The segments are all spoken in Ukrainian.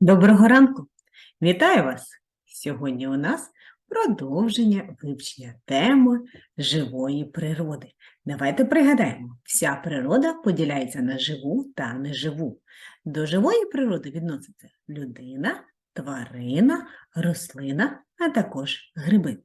Доброго ранку! Вітаю вас! Сьогодні у нас продовження вивчення теми живої природи. Давайте пригадаємо, вся природа поділяється на живу та неживу. До живої природи відноситься людина, тварина, рослина, а також гриби.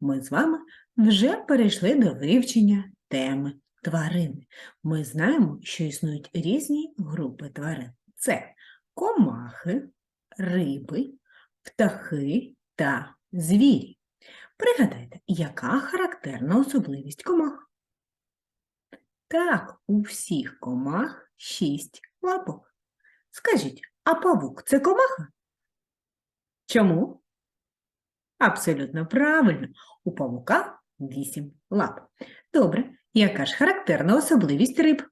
Ми з вами вже перейшли до вивчення теми тварини. Ми знаємо, що існують різні групи тварин. Це комахи, риби, птахи та звірі. Пригадайте, яка характерна особливість комах? Так, у всіх комах шість лапок. Скажіть, а павук це комаха? Чому? Абсолютно правильно. У павука вісім лап. Добре, яка ж характерна особливість риб?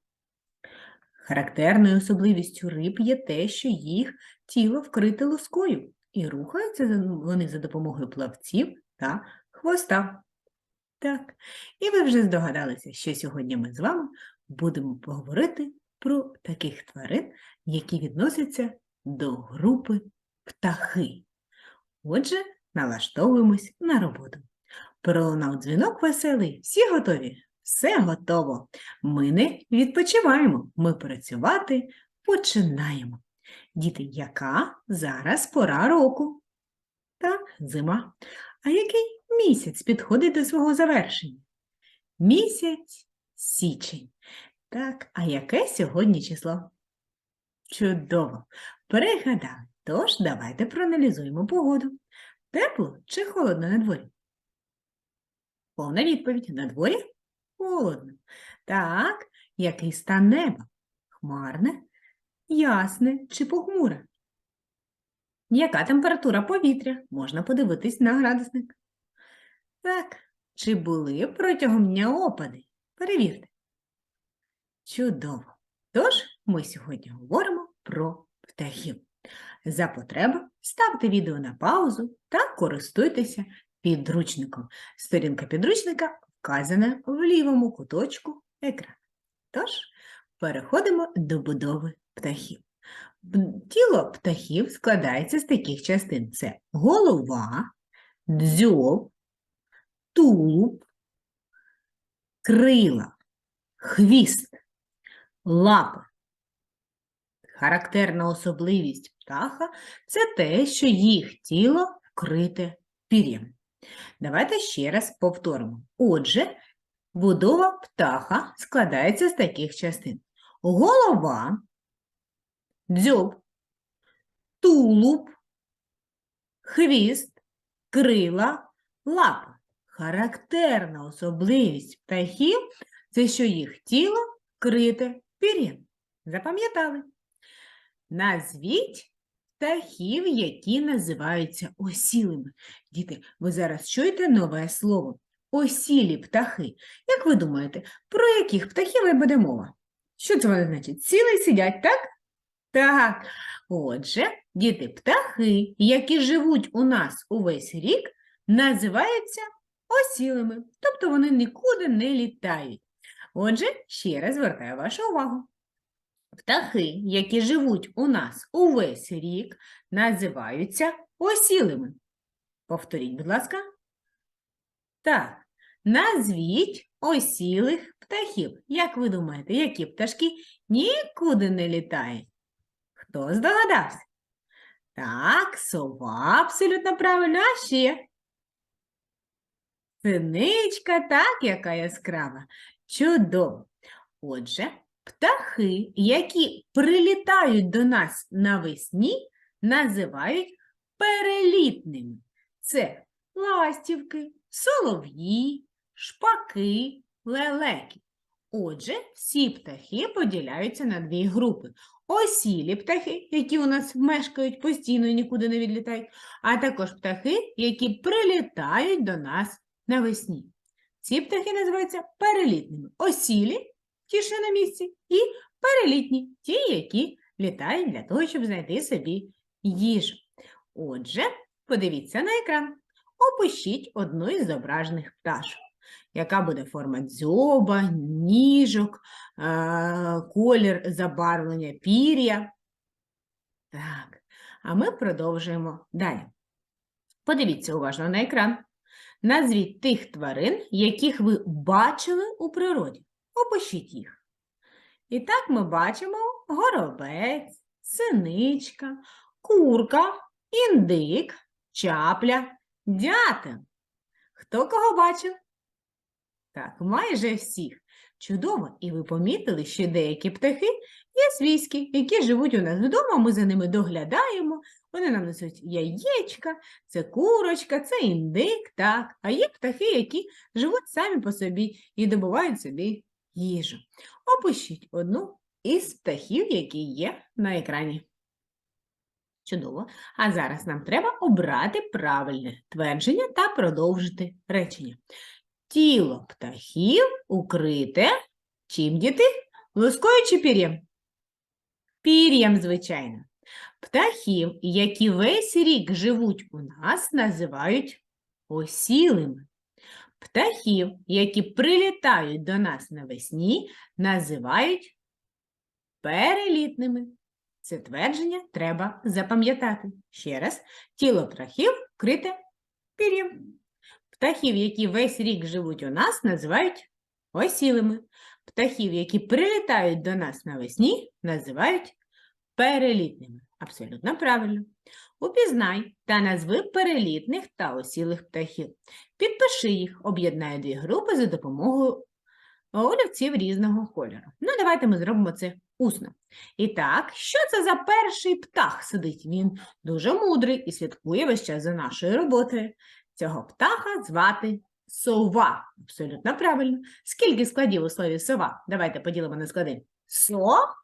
Характерною особливістю риб є те, що їх тіло вкрите лускою, і рухаються вони за допомогою плавців та хвоста. Так, і ви вже здогадалися, що сьогодні ми з вами будемо поговорити про таких тварин, які відносяться до групи птахи. Отже, налаштовуємось на роботу. Пролунав дзвінок веселий. Всі готові? Все готово. Ми не відпочиваємо, ми працювати починаємо. Діти, яка зараз пора року? Так, зима. А який місяць підходить до свого завершення? Місяць січень. Так, а яке сьогодні число? Чудово! Пригадали. Тож давайте проаналізуємо погоду. Тепло чи холодно на дворі? Повна відповідь на дворі холодно. Так, який стан неба? Хмарне, ясне чи похмуре? Яка температура повітря? Можна подивитись на градусник. Так, чи були протягом дня опади? Перевірте. Чудово. Тож ми сьогодні говоримо про птахів. За потреби ставте відео на паузу та користуйтеся підручником. Сторінка підручника вказана в лівому куточку екрану. Тож, переходимо до будови птахів. Тіло птахів складається з таких частин: це голова, дзьоб, тулуб, крила, хвіст, лапи. Характерна особливість птаха це те, що їх тіло вкрите пір'ям. Давайте ще раз повторимо. Отже, будова птаха складається з таких частин: голова, дзьоб, тулуб, хвіст, крила, лапа. Характерна особливість птахів це що їх тіло вкрите пір'ям. Запам'ятали? Назвіть птахів, які називаються осілими. Діти, ви зараз чуєте нове слово осілі птахи. Як ви думаєте, про яких птахів і буде мова? Що це вони значить? Сіли сидять, так? Так. Отже, діти, птахи, які живуть у нас увесь рік, називаються осілими, тобто вони нікуди не літають. Отже, ще раз звертаю вашу увагу. Птахи, які живуть у нас увесь рік, називаються осілими. Повторіть, будь ласка. Так, назвіть осілих птахів. Як ви думаєте, які пташки нікуди не літають? Хто здогадався? Так, сова абсолютно правильно, а ще. Синичка, так, яка яскрава. Чудово. Отже, птахи, які прилітають до нас навесні, називають перелітними. Це ластівки, солов'ї, шпаки, лелеки. Отже, всі птахи поділяються на дві групи. Осілі птахи, які у нас мешкають постійно і нікуди не відлітають, а також птахи, які прилітають до нас навесні. Ці птахи називаються перелітними. Осілі ті, що на місці, і перелітні, ті, які літають для того, щоб знайти собі їжу. Отже, подивіться на екран. Опишіть одну із зображених пташок. Яка буде форма дзьоба, ніжок, колір забарвлення пір'я. Так, А ми продовжуємо далі. Подивіться уважно на екран. Назвіть тих тварин, яких ви бачили у природі. Опишіть їх. І так ми бачимо горобець, синичка, курка, індик, чапля, дятел. Хто кого бачив? Так, майже всіх. Чудово, і ви помітили, що деякі птахи є свійські, які живуть у нас вдома, ми за ними доглядаємо, вони нам несуть яєчка, це курочка, це індик, так. А є птахи, які живуть самі по собі і добувають собі їжу. Опишіть одну із птахів, які є на екрані. Чудово. А зараз нам треба обрати правильне твердження та продовжити речення. Тіло птахів укрите чим діти? Лускою чи пір'ям? Пір'ям, звичайно. Птахів, які весь рік живуть у нас, називають осілими. Птахів, які прилітають до нас навесні, називають перелітними. Це твердження треба запам'ятати. Ще раз, тіло птахів вкрите пір'ям. Птахів, які весь рік живуть у нас, називають осілими. Птахів, які прилітають до нас навесні, називають перелітними. Абсолютно правильно. Упізнай та назви перелітних та осілих птахів. Підпиши їх, об'єднай дві групи за допомогою олівців різного кольору. Ну, давайте ми зробимо це усно. І так, що це за перший птах сидить? Він дуже мудрий і слідкує весь час за нашою роботою. Цього птаха звати сова. Абсолютно правильно. Скільки складів у слові сова? Давайте поділимо на склади. Сова.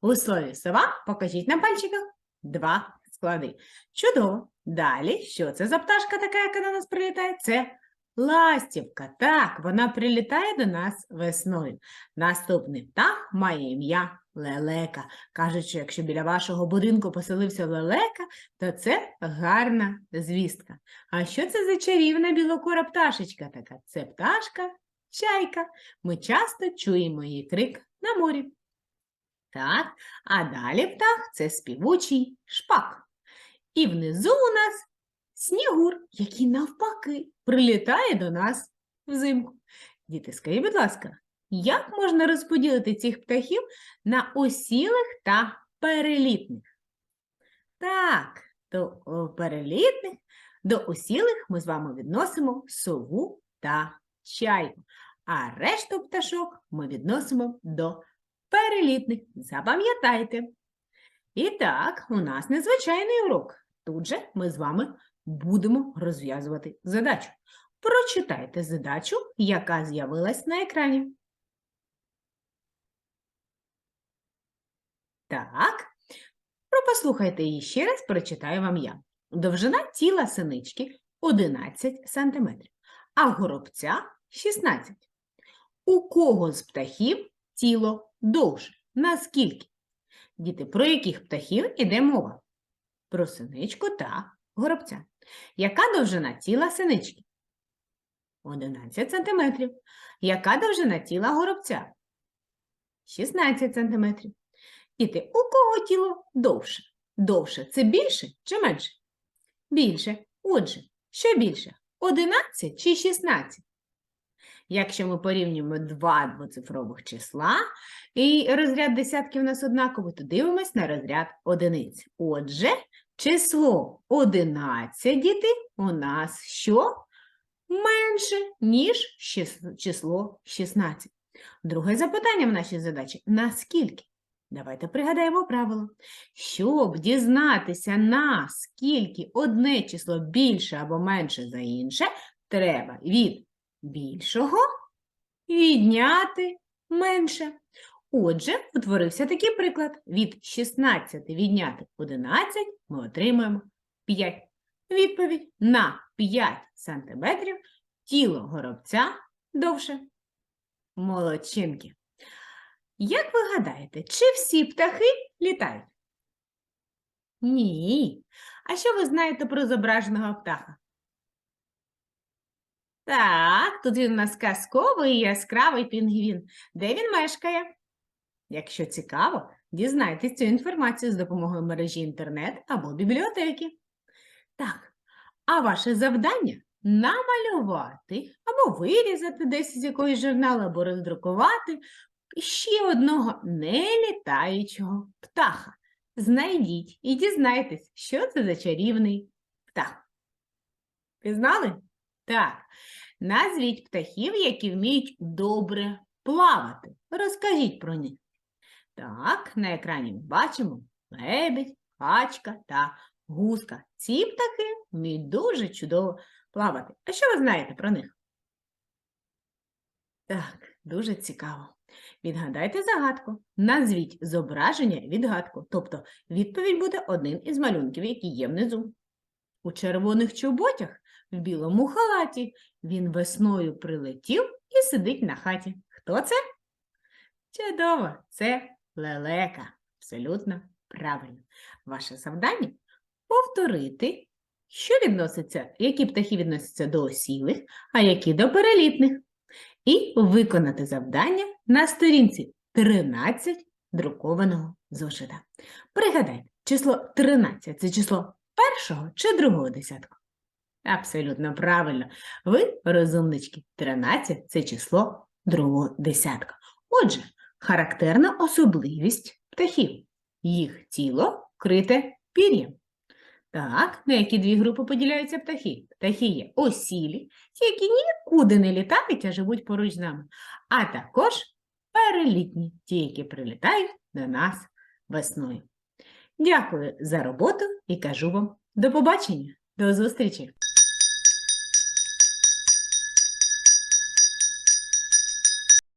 У слові сова покажіть на пальчиках два склади. Чудово. Далі, що це за пташка така, яка до нас прилітає? Це ластівка. Так, вона прилітає до нас весною. Наступний птах має ім'я лелека. Кажуть, що якщо біля вашого будинку поселився лелека, то це гарна звістка. А що це за чарівна білокора пташечка така? Це пташка, чайка. Ми часто чуємо її крик на морі. Так, а далі птах це співучий шпак. І внизу у нас снігур, який навпаки прилітає до нас взимку. Діти, скажіть, будь ласка, як можна розподілити цих птахів на осілих та перелітних? Так, до перелітних, до осілих ми з вами відносимо сову та чайку, а решту пташок ми відносимо до перелітних. Запам'ятайте. І так, у нас незвичайний урок. Тут же ми з вами будемо розв'язувати задачу. Прочитайте задачу, яка з'явилась на екрані. Так, про- послухайте її ще раз, прочитаю вам я. Довжина тіла синички 11 см, а горобця 16 У кого з птахів тіло довше? Наскільки? Діти, про яких птахів іде мова? Про синичку та горобця. Яка довжина тіла синички? 11 см. Яка довжина тіла горобця? 16 см. Діти, у кого тіло довше? Довше це більше чи менше? Більше. Отже, що більше? 11 чи 16? Якщо ми порівнюємо два двоцифрових числа, і розряд десятків у нас однаковий, то дивимось на розряд одиниць. Отже, число 11, діти, у нас що? Менше, ніж число 16. Друге запитання в нашій задачі – наскільки? Давайте пригадаємо правило. Щоб дізнатися, наскільки одне число більше або менше за інше, треба від більшого відняти менше. Отже, утворився такий приклад. Від 16 відняти 11 ми отримаємо 5. Відповідь на 5 см тіло горобця довше. Молодчинки. Як ви гадаєте, чи всі птахи літають? Ні. А що ви знаєте про зображеного птаха? Так, тут він у нас казковий яскравий пінгвін. Де він мешкає? Якщо цікаво, Дізнайтесь цю інформацію з допомогою мережі інтернет або бібліотеки. Так, а ваше завдання намалювати або вирізати десь з якоїсь журналу, або роздрукувати ще одного нелітаючого птаха. Знайдіть і дізнайтесь, що це за чарівний птах. Пізнали? Так. Назвіть птахів, які вміють добре плавати. Розкажіть про них. Так, на екрані бачимо лебідь, качка та гуска. Ці птахи вміють дуже чудово плавати. А що ви знаєте про них? Так, дуже цікаво. Відгадайте загадку. Назвіть зображення відгадку, тобто відповідь буде один із малюнків, які є внизу. У червоних чоботях в білому халаті він весною прилетів і сидить на хаті. Хто це? Чудово, це лелека. Абсолютно правильно. Ваше завдання повторити, що відноситься, які птахи відносяться до осілих, а які до перелітних. І виконати завдання на сторінці 13 друкованого зошита. Пригадайте, число 13 це число першого чи другого десятку? Абсолютно правильно. Ви, розумнички, 13 це число другого десятка. Отже, характерна особливість птахів. Їх тіло вкрите пір'ям. Так, на які дві групи поділяються птахи? Птахи є осілі, які нікуди не літають, а живуть поруч з нами, а також перелітні, ті, які прилітають до нас весною. Дякую за роботу і кажу вам до побачення, до зустрічі!